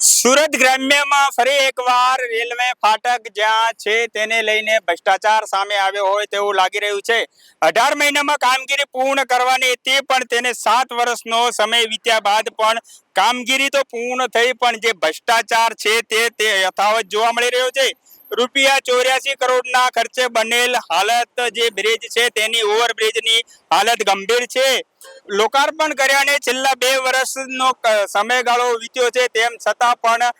સુરત ગ્રામ્યમાં ફરી એકવાર રેલવે ફાટક જ્યાં છે તેને લઈને ભ્રષ્ટાચાર સામે આવ્યો હોય તેવું લાગી રહ્યું છે. અઢાર મહિનામાં કામગીરી પૂર્ણ કરવાની હતી, પણ તેને સાત વર્ષનો સમય વીત્યા બાદ પણ કામગીરી તો પૂર્ણ થઈ, પણ જે ભ્રષ્ટાચાર છે તે તે યથાવત જોવા મળી રહ્યો છે. રૂપિયા ચોર્યાસી કરોડના ખર્ચે બનેલ હાલત જે બ્રિજ છે, તેની ઓવરબ્રિજની હાલત ગંભીર છે. લોકાર્પણ કર્યાને છેલ્લા બે વર્ષનો સમયગાળો વીત્યો છે, તેમ છતાં પણ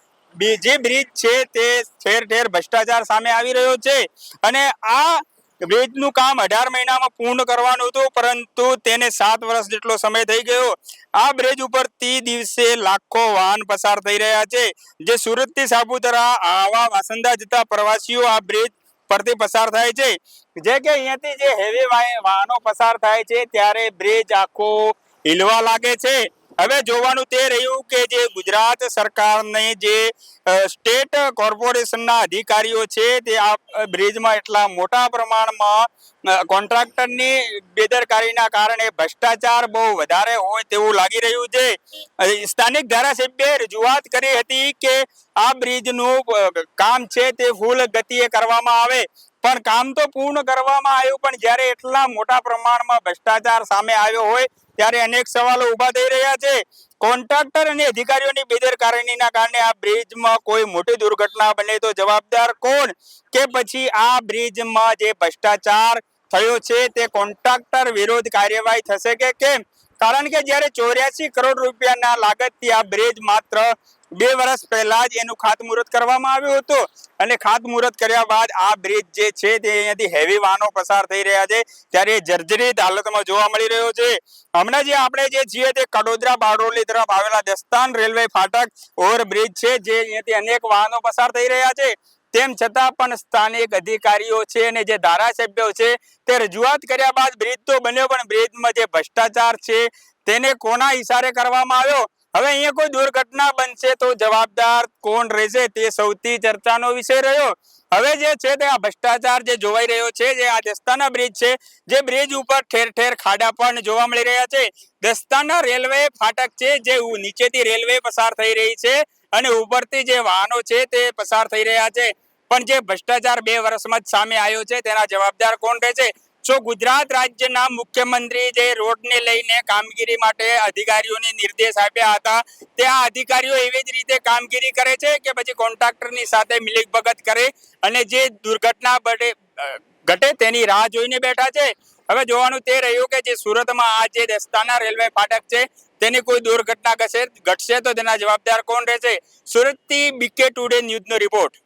જે બ્રિજ છે તે ઠેર ઠેર ભ્રષ્ટાચાર સામે આવી રહ્યો છે. અને આ બ્રિજનું કામ અઢાર મહિનામાં પૂર્ણ કરવાનું હતું, પરંતુ તેને સાત વર્ષ જેટલો સમય થઈ ગયો. આ બ્રિજ ઉપર તે દિવસે લાખો વાહન પસાર થઈ રહ્યા છે. જે સુરતથી સાપુતારા, આવા વાસંદા જતા પ્રવાસીઓ આ બ્રિજ પરથી પસાર થાય છે. જે કે અહીંયાથી જે હેવી વાહનો પસાર થાય છે, ત્યારે બ્રિજ આખો હિલવા લાગે છે. હવે જોવાનું તે રહ્યું કે જે ગુજરાત સરકારને જે સ્ટેટ કોર્પોરેશનના અધિકારીઓ છે તે આ બ્રિજમાં એટલા મોટા પ્રમાણમાં કોન્ટ્રાક્ટરની બેદરકારીના કારણે ભ્રષ્ટાચાર બહુ વધારે હોય તેવું લાગી રહ્યું છે. સ્થાનિક ધારાસભ્યે રજૂઆત કરી હતી કે આ બ્રિજનું કામ છે તે ફૂલ ગતિએ કરવામાં આવે. પણ કામ તો પૂર્ણ કરવામાં આવ્યું, પણ જ્યારે એટલા મોટા પ્રમાણમાં ભ્રષ્ટાચાર સામે આવ્યો હોય ત્યારે અનેક સવાલો ઊભા થઈ રહ્યા છે. કોન્ટ્રાક્ટર અને અધિકારીઓની બેદરકારીના કારણે આ બ્રિજમાં કોઈ મોટી દુર્ઘટના બને તો જવાબદાર કોણ? કે પછી આ બ્રિજમાં જે ભ્રષ્ટાચાર થયો છે તે કોન્ટ્રાક્ટર વિરોધ કાર્યવાહી થશે કે કેમ? કારણ કે જ્યારે ચોર્યાસી કરોડ રૂપિયાના લાગતથી આ બ્રિજ માત્ર બે વર્ષ પહેલા જ એનું ખાતમુહૂર્ત કરવામાં આવ્યું હતું. અને ખાતમુહૂર્ત કર્યા બાદ આ બ્રિજ જે છે તે અહીંયાથી હેવી વાહનો પસાર થઈ રહ્યા છે. ત્યારે જર્જરિત હાલતમાં જોવા મળી રહ્યો છે. હમણાં જે આપણે જે છીએ તે કડોદરા બારડોલી તરફ આવેલા દસ્તાન રેલવે ફાટક ઓવરબ્રિજ છે, જે અહીંયાથી અનેક વાહનો પસાર થઈ રહ્યા છે. તેમ છતાં પણ સ્થાનિક અધિકારીઓ છે અને જે ધારાસભ્યો છે, તે રજૂઆત કર્યા બાદ બ્રિજ તો બન્યો, પણ બ્રિજમાં જે ભ્રષ્ટાચાર છે, તેને કોના ઇશારે કરવામાં આવ્યો? હવે અહીંયા કોઈ દુર્ઘટના બનશે તો જવાબદાર કોણ રહેશે તે સૌથી ચર્ચાનો વિષય રહ્યો. હવે જે છે તે આ ભ્રષ્ટાચાર જે જોવાઈ રહ્યો છે, જે આ દસ્તાના બ્રિજ છે, જે બ્રિજ ઉપર ઠેર ઠેર ખાડા પણ જોવા મળી રહ્યા છે. દસ્તાના રેલવે ફાટક છે, જે નીચેથી રેલવે પસાર થઈ રહી છે અને ઉપરથી જે વાહનો છે તે પસાર થઈ રહ્યા છે. પણ જે ભ્રષ્ટાચાર બે વર્ષમાં જ સામે આવ્યો છે, તેના જવાબદાર કોણ રહેશે જો ગુજરાત રાજ્યના મુખ્યમંત્રી જે રોડને લઈને કામગીરી માટે અધિકારીઓને નિર્દેશ આપ્યા હતા, તે આ અધિકારીઓ એવી જ રીતે કામગીરી કરે છે કે પછી કોન્ટ્રાક્ટરની સાથે મિલીભગત કરે અને જે દુર્ઘટના ઘટે તેની રાહ જોઈને બેઠા છે. હવે જોવાનું તે રહ્યું કે જે સુરતમાં આ જે દસ્તાના રેલવે ફાટક છે, તેની કોઈ દુર્ઘટના ઘટશે તો તેના જવાબદાર કોણ રહેશે સુરતથી બીકે ટુડે ન્યૂઝનો રિપોર્ટ.